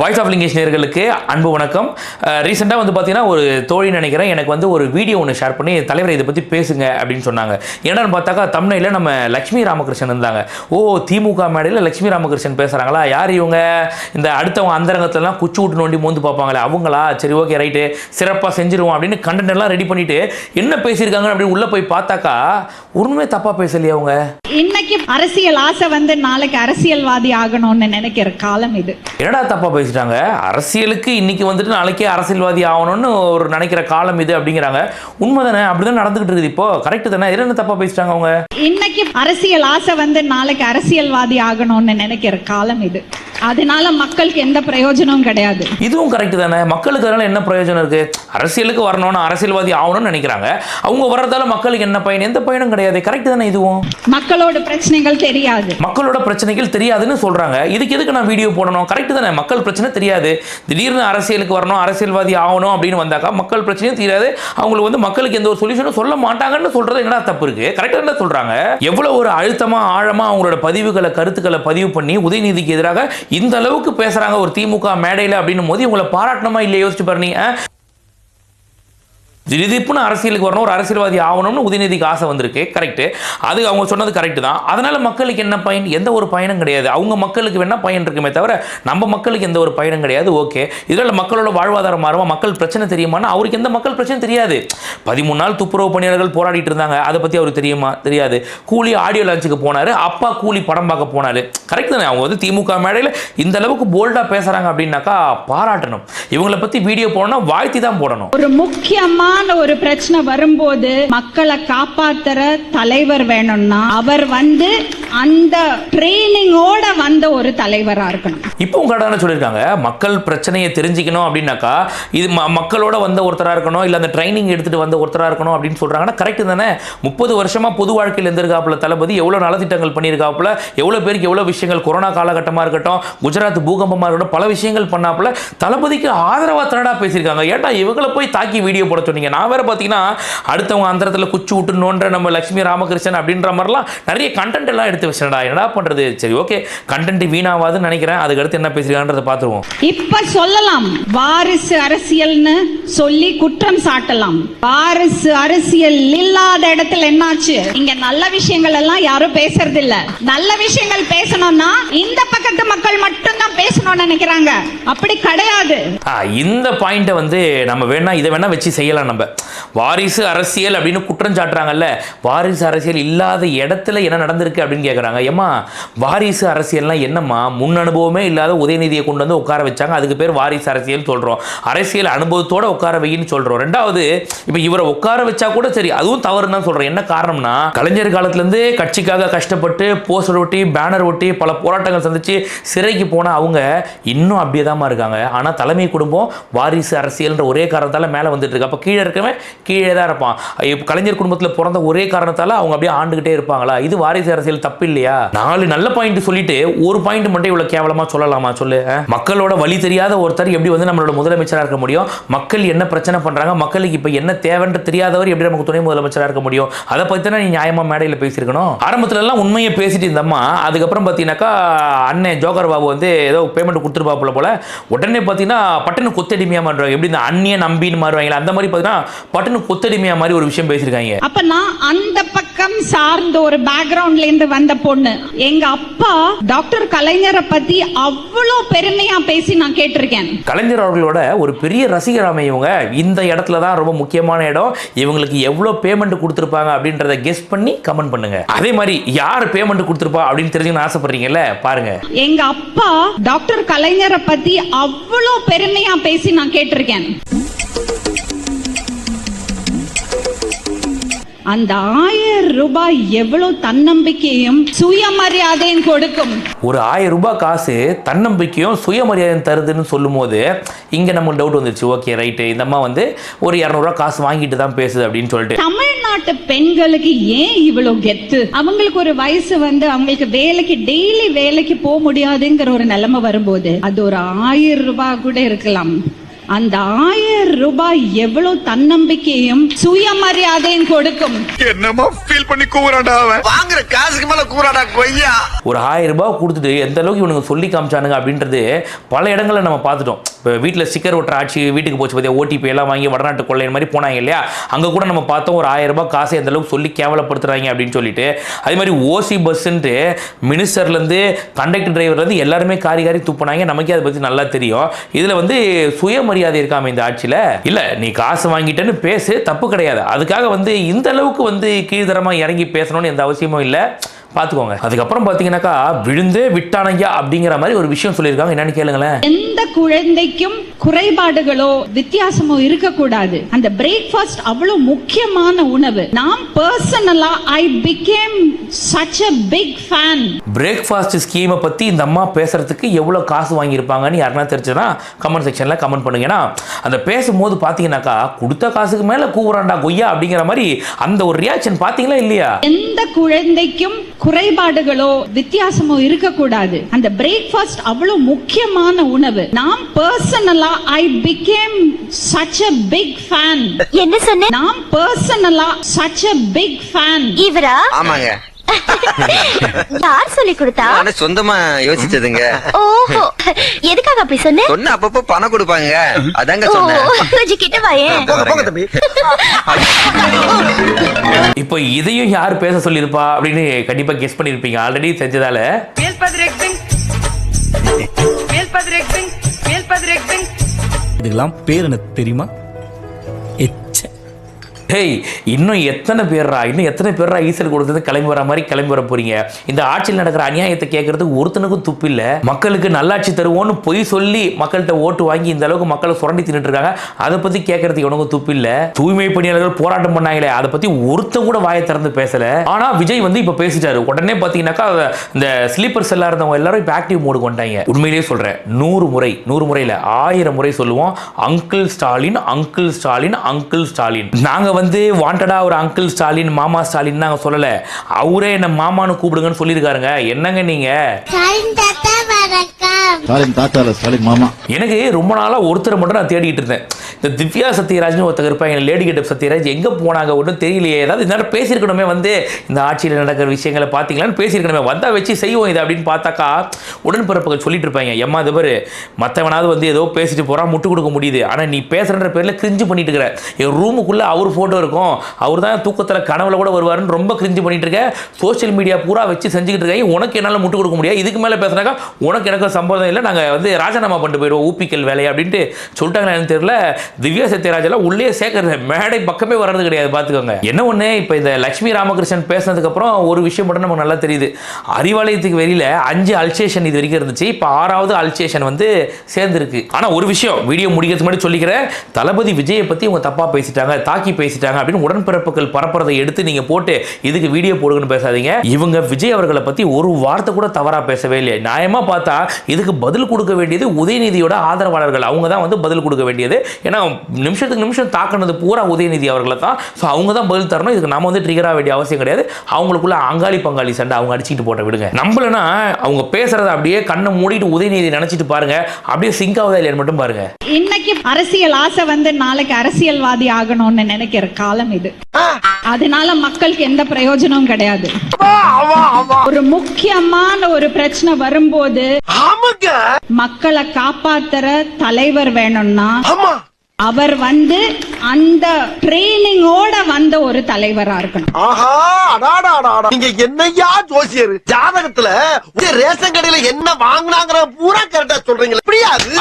Voice of Lingesh நேர்களுக்கு அன்பு வணக்கம். ரீசெண்டாக வந்து பார்த்தீங்கன்னா ஒரு தோழி நினைக்கிறேன். எனக்கு வந்து ஒரு வீடியோ ஒன்று ஷேர் பண்ணி தலைவர் இதை பற்றி பேசுங்க அப்படின்னு சொன்னாங்க. என்னன்னு பார்த்தாக்கா தமிழில் நம்ம லட்சுமி ராமகிருஷ்ணன் இருந்தாங்க. ஓ திமுக மேடையில் லட்சுமி ராமகிருஷ்ணன் பேசுகிறாங்களா யார் இவங்க? இந்த அடுத்தவங்க அந்தரங்கத்துலலாம் குச்சி விட்டு நோண்டி மோந்து பார்ப்பாங்களே அவங்களா? சரி ஓகே ரைட்டு சிறப்பாக செஞ்சிருவோம் அப்படின்னு கண்டென்ட் எல்லாம் ரெடி பண்ணிட்டு என்ன பேசியிருக்காங்க அப்படின்னு உள்ளே போய் பார்த்தாக்கா உண்மையே தப்பாக பேசலையே அவங்க. இன்னைக்கு அரசியல் ஆசை வந்து நாளைக்கு அரசியல்வாதி ஆகணும்னு நினைக்கிற காலம் இது. என்னடா தப்பா பேசிட்டாங்க அரசியலுக்கு இன்னைக்கு வந்துட்டு நாளைக்கே அரசியல்வாதி ஆகணும்னு ஒரு நினைக்கிற காலம் இது அப்படிங்கிறாங்க. உண்மைதானே? அப்படிதான் நடந்துகிட்டு இருக்குது இப்போ. கரெக்ட் தானே? என்ன தப்பா பேசிட்டாங்க அவங்க? இன்னைக்கு அரசியல் ஆசை வந்து நாளைக்கு அரசியல்வாதி ஆகணும்னு நினைக்கிற காலம் இது. அதனால மக்களுக்கு எந்த பிரயோஜனமும் கிடையாது. இதுவும் கரெக்ட் தானே? மக்களுக்கு அதனால என்ன பிரயோஜனம் இருக்கு? அரசியலுக்கு வரணும்னு அரசியல்வாதி ஆகணும்னு நினைக்கிறாங்க. அவங்க வர்றதால மக்களுக்கு என்ன பயன்? எந்த பயனும் கிடையாது. கரெக்ட் தானே இதுவும்? மக்களோட பிரச்சனைகள் தெரியாது. மக்களோட பிரச்சனைகள் தெரியாதுன்னு சொல்றாங்க. இதுக்கு எதுக்கு நான் வீடியோ போடணும்? கரெக்ட் தானே? மக்கள் பிரச்சனை தெரியாது. திடீர்னு அரசியலுக்கு வரணும் அரசியல்வாதி ஆகணும் அப்படின்னு வந்தாக்கா மக்கள் பிரச்சனையும் தெரியாது. அவங்களுக்கு வந்து மக்களுக்கு எந்த ஒரு சொல்யூஷனும் சொல்ல மாட்டாங்கன்னு சொல்றது என்ன தப்பு இருக்கு? கரெக்டாக என்ன சொல்றாங்க. எவ்வளவு ஒரு அழுத்தமா ஆழமா அவங்களோட பதிவுகளை கருத்துக்களை பதிவு பண்ணி உதயநிதிக்கு எதிராக இந்த அளவுக்கு பேசுறாங்க ஒரு திமுக மேடையில் அப்படின்னும் போது இவங்களை பாராட்டணுமா இல்லை யோசிச்சு பாருங்க ஆ? அரசியலுக்கு வரணும் ஒரு அரசியல்வாதி ஆகணும்னு உதயநிதிக்கு ஆசை வந்திருக்கு. கரெக்டு அது அவங்க சொன்னது கரெக்டு தான். அதனால் மக்களுக்கு என்ன பயன்? எந்த ஒரு பயனும் கிடையாது. அவங்க மக்களுக்கு வேணால் பயன் இருக்குமே தவிர நம்ம மக்களுக்கு எந்த ஒரு பயனும் கிடையாது. ஓகே இதனால் மக்களோட வாழ்வாதாரம் மாறுமா? மக்கள் பிரச்சனை தெரியுமானா அவருக்கு எந்த மக்கள் பிரச்சனை தெரியாது. பதிமூணு நாள் துப்புரவு பணியாளர்கள் போராடிட்டு இருந்தாங்க. அதை பற்றி அவருக்கு தெரியுமா? தெரியாது. கூலி ஆடியோ லான்ச்சுக்கு போனார். அப்பா கூலி படம் பார்க்க போனார். கரெக்ட் தானே? அவங்க வந்து திமுக மேடையில் இந்த அளவுக்கு போல்டாக பேசுகிறாங்க அப்படின்னாக்கா பாராட்டணும். இவங்களை பற்றி வீடியோ போடணும்னா வாழ்த்தி தான் போடணும். ஒரு முக்கியமாக முக்கியமான ஒரு பிரச்சனை வரும்போது மக்களை காப்பாத்துற தலைவர் வேணும்னா அவர் வந்து அந்த ட்ரைனிங்கோட வந்த ஒரு தலைவரா இருக்கணும். இப்பவும் கரெக்டான சொல்லியிருக்காங்க மக்கள் பிரச்சனையை தெரிஞ்சுக்கணும் அப்படின்னாக்கா இது ம- மக்களோட வந்த ஒருத்தராக இருக்கணும் இல்லை அந்த ட்ரைனிங் எடுத்துட்டு வந்த ஒருத்தராக இருக்கணும் அப்படின்னு சொல்றாங்கன்னா கரெக்ட் தானே? முப்பது வருஷமா பொது வாழ்க்கையில் இருந்திருக்காப்புல தளபதி எவ்வளோ நலத்திட்டங்கள் பண்ணியிருக்காப்புல எவ்வளோ பேருக்கு எவ்வளோ விஷயங்கள் கொரோனா காலகட்டமாக இருக்கட்டும் குஜராத் பூகம்பமாக இருக்கட்டும் பல விஷயங்கள் பண்ணாப்புல தளபதிக்கு ஆதரவாக தனடா பேசியிருக்காங்க. ஏன்டா இவங்களை போய் தாக்கி வீடியோ போட சொன்னீங்க? நான் வேற பார்த்தீங்கன்னா அடுத்தவங்க அந்தரத்தில் குச்சி விட்டு நோன்ற நம்ம லட்சுமி ராமகிருஷ்ணன் அப்படின்ற மாதிரிலாம் நிறைய கண்டென்ட் எல்லாம் எடுத்து வச்சேன்டா என்னடா பண்றது? சரி ஓகே கண்டென்ட் வீணாவாதுன்னு நினைக்கிறேன். அதுக்கு அடுத்து என்ன பேசுறாங்கன்றத பார்த்துருவோம். இப்ப சொல்லலாம். வாரிசு அரசியல்னு சொல்லி குற்றம் சாட்டலாம். வாரிசு அரசியல் இல்லாத இடத்துல என்னாச்சு? இங்க நல்ல விஷயங்கள் எல்லாம் யாரும் பேசுறது இல்ல நல்ல விஷயங்கள் பேசணும்னா இந்த பக்கம் மக்கள் மட்டும் தான் பேசணும்னு நினைக்கிறாங்க. அப்படி கிடையாது. இந்த பாயிண்ட்டை வந்து நம்ம வேணா இதை வேணா வச்சு செய்யலாம் நம்ம. வாரிசு அரசியல் அப்படின்னு குற்றம் சாட்டுறாங்கல்ல வாரிசு அரசியல் இல்லாத இடத்துல என்ன நடந்திருக்கு அப்படின்னு கேட்குறாங்க ஏம்மா வாரிசு அரசியல்னா என்னம்மா? முன் அனுபவமே இல்லாத உதயநிதியை கொண்டு வந்து உட்கார வச்சாங்க. அதுக்கு பேர் வாரிசு அரசியல் சொல்கிறோம் அரசியல் அனுபவத்தோட உட்கார வைன்னு சொல்கிறோம் ரெண்டாவது இப்போ இவரை உட்கார வச்சா கூட சரி அதுவும் தவறுன்னு தான் சொல்கிறேன் என்ன காரணம்னா கலைஞர் காலத்துலேருந்து கட்சிக்காக கஷ்டப்பட்டு போஸ்டர் ஒட்டி பேனர் ஒட்டி பல போராட்டங்கள் சந்திச்சு சிறைக்கு போன அவங்க இன்னும் அப்படியே தான் இருக்காங்க. ஆனால் தலைமை குடும்பம் வாரிசு அரசியல்ன்ற ஒரே காரணத்தால் மேலே வந்துட்டு இருக்கு. அப்போ கீழே இருக்கவன் கீழே தான் இருப்பான். இப்போ கலைஞர் குடும்பத்தில் பிறந்த ஒரே காரணத்தால் அவங்க அப்படியே ஆண்டுகிட்டே இருப்பாங்களா? இது வாரிசு அரசியல் தப்பு இல்லையா? நாலு நல்ல பாயிண்ட் சொல்லிட்டு ஒரு பாயிண்ட் மட்டும் இவ்வளோ கேவலமாக சொல்லலாமா? சொல்லு மக்களோட வழி தெரியாத ஒருத்தர் எப்படி வந்து நம்மளோட முதலமைச்சராக இருக்க முடியும்? மக்கள் என்ன பிரச்சனை பண்ணுறாங்க மக்களுக்கு இப்போ என்ன தேவைன்ற தெரியாதவர் எப்படி நமக்கு துணை முதலமைச்சராக இருக்க முடியும்? அதை பற்றி தான் நீ நியாயமாக மேடையில் பேசியிருக்கணும்? ஆரம்பத்துல எல்லாம் உண்மையை பேசிட்டு இருந்தம்மா. அதுக்கப்புறம் பார்த்தீங்கன்னாக்கா அண்ணன் ஜோகர் பாபு வந்து ஏதோ பேமெண்ட் கொடுத்துருப்பாப்புல போல. உடனே பார்த்தீங்கன்னா பட்டுன்னு கொத்தடிமையாக மாறுவாங்க. எப்படி இந்த அந்நிய நம்பின்னு மாறுவாங்களா அந்த மாதிரி பார்த்தீங்கன்னா பட்டுன்னு கொத்தடிமையா மாதிரி ஒரு விஷயம் பேசியிருக்காங்க. அப்ப நான் அந்த பக்கம் சார்ந்த ஒரு பேக்ரவுண்ட்ல இருந்து வந்த பொண்ணு. எங்க அப்பா டாக்டர் கலைஞரை பத்தி அவ்வளோ பெருமையா பேசி நான் கேட்டிருக்கேன். கலைஞர் அவர்களோட ஒரு பெரிய ரசிகராமை இவங்க இந்த இடத்துல தான் ரொம்ப முக்கியமான இடம். இவங்களுக்கு எவ்வளோ பேமெண்ட் கொடுத்துருப்பாங்க அப்படின்றத கெஸ் பண்ணி கமெண்ட் பண்ணுங்க. அதே மாதிரி யார் பேமெண்ட் கொடுத்துருப்பா அப்படின்னு தெரிஞ்சுக்கணும்னு ஆசைப்படுறீங்கல்ல பாருங்க. எங்க அப்பா டாக்டர் கலைஞரை பத்தி அவ்வளோ பெருமையா பேசி நான் கேட்டிருக்கேன். அந்த ஆயிரம் ரூபாய் எவ்வளவு தன்னம்பிக்கையும் சுயமரியாதையும் கொடுக்கும். ஒரு ஆயிரம் ரூபாய் காசு தன்னம்பிக்கையும் சுயமரியாதையும் தருதுன்னு சொல்லும்போது இங்கே நமக்கு டவுட் வந்துருச்சு. ஓகே ரைட்டு இந்த அம்மா வந்து ஒரு இரநூறுவா காசு வாங்கிட்டு தான் பேசுது அப்படின்னு சொல்லிட்டு. தமிழ்நாட்டு பெண்களுக்கு ஏன் இவ்வளவு கெத்து? அவங்களுக்கு ஒரு வயசு வந்து அவங்களுக்கு வேலைக்கு டெய்லி வேலைக்கு போக முடியாதுங்கிற ஒரு நிலைமை வரும்போது அது ஒரு ஆயிரம் ரூபாய் கூட இருக்கலாம். அந்த ஆயிரம் ரூபாய் எவ்வளவு தன்னம்பிக்கையும் சுயமரியாதையும் கொடுக்கும். என்னமா ஃபீல் பண்ணி கூவுறான்டா அவன். வாங்குற காசுக்கு மேல கூறாடா கொய்யா. ஒரு ஆயிரம் ரூபாய் கொடுத்துட்டு எந்த அளவுக்கு இவனுங்க சொல்லி காமிச்சானுங்க அப்படின்றது பல இடங்களில் நம்ம பார்த்துட்டோம். இப்போ வீட்டில் ஸ்டிக்கர் ஒட்டுற ஆட்சி வீட்டுக்கு போச்சு பார்த்தியா ஓடிபி எல்லாம் வாங்கி வடநாட்டு கொள்ளையன் மாதிரி போனாங்க இல்லையா? அங்கே கூட நம்ம பார்த்தோம் ஒரு ஆயிரம் ரூபாய் காசை அந்த அளவுக்கு சொல்லி கேவலப்படுத்துறாங்க அப்படின்னு சொல்லிட்டு. அதே மாதிரி ஓசி பஸ்ஸுன்ட்டு மினிஸ்டர்லேருந்து கண்டக்டர் டிரைவர்லேருந்து எல்லாருமே காரி காரி துப்புனாங்க. நமக்கே அதை பற்றி நல்லா தெரியும். இதில் வந்து சுயமரியாதை இருக்காம இந்த ஆட்சியில்? இல்லை நீ காசு வாங்கிட்டேன்னு பேசு தப்பு கிடையாது. அதுக்காக வந்து இந்த அளவுக்கு வந்து கீழ்தரமாக இறங்கி பேசணும்னு எந்த அவசியமும் இல்லை. பார்த்துக்கோங்க. அதுக்கப்புறம் பார்த்தீங்கன்னாக்கா விழுந்தே விட்டானையா அப்படிங்கிற மாதிரி ஒரு விஷயம் சொல்லியிருக்காங்க. என்னன்னு கேளுங்களேன். எந்த குழந்தைக்கும் குறைபாடுகளோ வித்தியாசமோ இருக்கக்கூடாது. அந்த பிரேக்ஃபாஸ்ட் அவ்வளவு முக்கியமான உணவு. நான் பர்சனலா I became such a big fan breakfast ஸ்கீமை பற்றி இந்த அம்மா பேசுறதுக்கு எவ்வளோ காசு வாங்கியிருப்பாங்கன்னு யாருன்னா தெரிஞ்சுன்னா கமெண்ட் செக்ஷனில் கமெண்ட் பண்ணுங்க. ஏன்னா அந்த பேசும்போது பார்த்தீங்கன்னாக்கா கொடுத்த காசுக்கு மேலே கூவுறாண்டா கொய்யா அப்படிங்கிற மாதிரி அந்த ஒரு ரியாக்ஷன் பார்த்தீங்களா இல்லையா? எந்த குழந்தைக்கும் குறைபாடுகளோ வித்தியாசமோ இருக்கக்கூடாது. அந்த பிரேக்ஃபாஸ்ட் அவ்வளவு முக்கியமான உணவு. நான் பர்சனலா I became such a big fan என்ன சொன்ன? நான் பர்சனலா such a பிக் ஃபேன் இவரா? ஆமாங்க. யார் சொல்லி கொடுத்தா? நானே சொந்தமா யோசிச்சதுங்க. ஓஹோ. எதுக்காக அப்படி சொன்ன? சொன்ன அப்பப்போ பணம் கொடுப்பாங்க. அதாங்க சொன்னேன். கொஞ்சம் கிட்ட வாயேன் தம்பி. இப்போ இதையும் யார் பேச சொல்லியிருப்பா அப்படின்னு கண்டிப்பாக கெஸ் பண்ணியிருப்பீங்க. ஆல்ரெடி செஞ்சதால மேல்பதிரெக்டிங் மேல்பதிரெக்டிங் மேல்பதிரெக்டிங் இதுக்கெல்லாம் பேர் என்ன தெரியுமா? ஹேய் இன்னும் எத்தனை பேர்ரா? இன்னும் எத்தனை பேர்ரா ஈசல் கொடுத்தது கிளம்பி வர மாதிரி கிளம்பி வர போறீங்க? இந்த ஆட்சியில் நடக்கிற அநியாயத்தை கேட்கறதுக்கு ஒருத்தனுக்கும் துப்பு இல்லை. மக்களுக்கு நல்லாட்சி தருவோன்னு பொய் சொல்லி மக்கள்கிட்ட ஓட்டு வாங்கி இந்த அளவுக்கு மக்களை சுரண்டி தின்னுட்டு இருக்காங்க. அதை பத்தி கேட்கறதுக்கு இவனுக்கும் துப்பு இல்ல. தூய்மை பணியாளர்கள் போராட்டம் பண்ணாங்களே அதை பத்தி ஒருத்தன் கூட வாயை திறந்து பேசல. ஆனா விஜய் வந்து இப்ப பேசிட்டாரு. உடனே பாத்தீங்கன்னாக்கா இந்த ஸ்லீப்பர் செல்லா இருந்தவங்க எல்லாரும் இப்ப ஆக்டிவ் மோடு கொண்டாங்க உண்மையிலேயே சொல்றேன் நூறு முறை நூறு முறையில ஆயிரம் முறை சொல்லுவோம் uncle Stalin uncle Stalin uncle Stalin நாங்க வந்து வாண்டடாக ஒரு அங்கிள் ஸ்டாலின் மாமா ஸ்டாலின் நாங்கள் சொல்லலை. அவரே என்ன மாமான்னு கூப்பிடுங்கன்னு சொல்லியிருக்காருங்க. என்னங்க நீங்கள் ஸ்டாலின் தாத்தா ஸ்டாலின் மாமா. எனக்கு ரொம்ப நாளா ஒருத்தரை மட்டும் நான் தேடிக்கிட்டு இருந்தேன். இந்த திவ்யா சத்யராஜ்னு ஒருத்தர் இருப்பாங்க லேடி கிட்ட சத்யராஜ் எங்க போனாங்க ஒன்றும் தெரியலையே. ஏதாவது இந்த நேரம் பேசியிருக்கணுமே வந்து இந்த ஆட்சியில் நடக்கிற விஷயங்களை பார்த்தீங்களான்னு பேசியிருக்கணுமே. வந்தா வச்சு செய்வோம் இது அப்படின்னு பார்த்தாக்கா உடன்பிறப்புகள் சொல்லிட்டு இருப்பாங்க. எம்மா இது பேர் மற்றவனாவது வந்து ஏதோ பேசிட்டு போகிறா முட்டு கொடுக்க முடியுது. ஆனால் நீ பேசுகிற பேரில் கிரிஞ்சு பண்ணிட்டு இருக்கிற என் ரூமுக்குள்ள அவர் ஃபோட்டோ இருக்கும். அவர் தான் தூக்கத்தில் கனவுல கூட வருவாருன்னு ரொம்ப கிரிஞ்சு பண்ணிட்டு இருக்க. சோஷியல் மீடியா பூரா வச்சு செஞ்சுக்கிட்டு இருக்காங்க. உனக்கு என்னால் முட்டு கொடுக்க முடியாது. இதுக்கு மேலே பேசுனாக்கா உனக்கு எனக்கு சம்பந்தம் இல்லை. நாங்கள் வந்து ராஜினாமா பண்ணிட்டு போயிடுவோம். ஊப்பிக்கல் வேலையை அப்படின்ட்டு சொல்லிட்டாங்க தெரியல. திவ்யா சத்யராஜெல்லாம் உள்ளே சேர்க்கறது மேடை பக்கமே வர்றது கிடையாது பார்த்துக்கோங்க என்ன ஒன்று இப்போ இந்த லக்ஷ்மி ராமகிருஷ்ணன் பேசினதுக்கப்புறம் ஒரு விஷயம் மட்டும் நமக்கு நல்லா தெரியுது. அறிவாலயத்துக்கு வெளியில் அஞ்சு அல்சேஷன் இது வரைக்கும் இருந்துச்சு. இப்போ ஆறாவது அல்சேஷன் வந்து சேர்ந்துருக்கு. ஆனால் ஒரு விஷயம் வீடியோ முடிக்கிறதுக்கு முன்னாடி சொல்லிக்கிறேன். தளபதி விஜயை பற்றி இவங்க தப்பாக பேசிட்டாங்க தாக்கி பேசிட்டாங்க அப்படின்னு உடன்பிறப்புகள் பரப்புறதை எடுத்து நீங்கள் போட்டு இதுக்கு வீடியோ போடுங்கன்னு பேசாதீங்க. இவங்க விஜய் அவர்களை பற்றி ஒரு வார்த்தை கூட தவறாக பேசவே இல்லை நியாயமாக பார்த்தா இது இதுக்கு பதில் கொடுக்க வேண்டியது உதயநிதியோட ஆதரவாளர்கள். அவங்க தான் வந்து பதில் கொடுக்க வேண்டியது. ஏன்னா நிமிஷத்துக்கு நிமிஷம் தாக்குனது பூரா உதயநிதி அவர்களை தான். ஸோ அவங்க தான் பதில் தரணும். இதுக்கு நம்ம வந்து ட்ரிகர் ஆக வேண்டிய அவசியம் கிடையாது. அவங்களுக்குள்ள அங்காளி பங்காளி சண்டை அவங்க அடிச்சுட்டு போட்ட விடுங்க. நம்மளனா அவங்க பேசுறத அப்படியே கண்ணை மூடிட்டு உதயநிதி நினைச்சிட்டு பாருங்க. அப்படியே சிங்க் ஆகுதா இல்லையான்னு மட்டும் பாருங்க. இன்னைக்கு அரசியல் ஆசை வந்து நாளைக்கு அரசியல்வாதி ஆகணும்னு நினைக்கிற காலம் இது. அதனால மக்களுக்கு எந்த பிரயோஜனமும் கிடையாது. ஒரு முக்கியமான ஒரு பிரச்சனை வரும்போது மக்களை காப்பாத்துற தலைவர் வேணும்னா ஆமா. அவர் வந்து அந்த ட்ரைனிங்கோட வந்த ஒரு தலைவரா இருக்கணும். ஆஹா அடாடா அடாடா. நீங்க என்னையா ஜோசியர்? ஜாதகத்துல ரேஷன் கடையில என்ன வாங்குனாங்கிற பூரா கரெக்டா சொல்றீங்களா. இப்படியா அது?